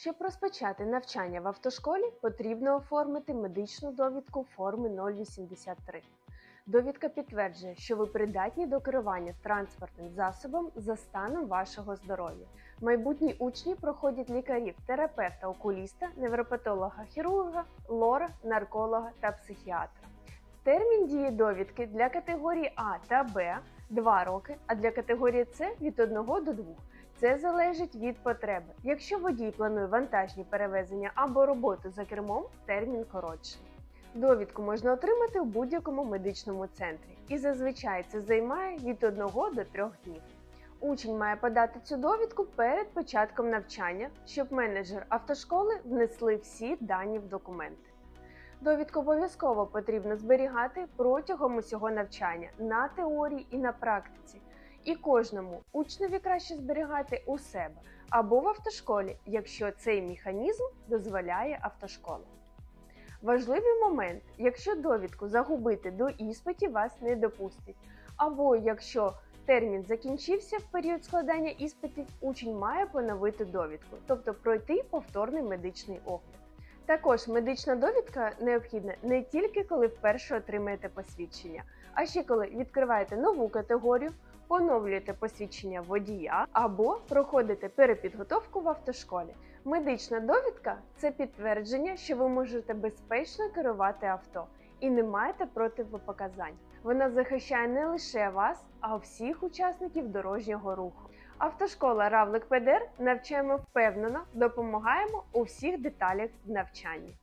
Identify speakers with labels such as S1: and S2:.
S1: Щоб розпочати навчання в автошколі, потрібно оформити медичну довідку форми 083. Довідка підтверджує, що ви придатні до керування транспортним засобом за станом вашого здоров'я. Майбутні учні проходять лікарів, терапевта, окуліста, невропатолога, хірурга, лора, нарколога та психіатра. Термін дії довідки для категорії А та Б 2 роки, а для категорії С від 1 до 2. Це залежить від потреби. Якщо водій планує вантажні перевезення або роботу за кермом, термін коротший. Довідку можна отримати у будь-якому медичному центрі, і зазвичай це займає від 1 до 3 днів. Учень має подати цю довідку перед початком навчання, щоб менеджер автошколи внесли всі дані в документи. Довідку обов'язково потрібно зберігати протягом усього навчання на теорії і на практиці. І кожному учневі краще зберігати у себе або в автошколі, якщо цей механізм дозволяє автошкола. Важливий момент, якщо довідку загубити до іспитів, вас не допустять. Або якщо термін закінчився в період складання іспитів, учень має поновити довідку, тобто пройти повторний медичний огляд. Також медична довідка необхідна не тільки коли вперше отримаєте посвідчення, а ще коли відкриваєте нову категорію, поновлюєте посвідчення водія або проходите перепідготовку в автошколі. Медична довідка це підтвердження, що ви можете безпечно керувати авто і не маєте противопоказань. Вона захищає не лише вас, а всіх учасників дорожнього руху. Автошкола Равлик ПДР навчаємо впевнено, допомагаємо у всіх деталях в навчанні.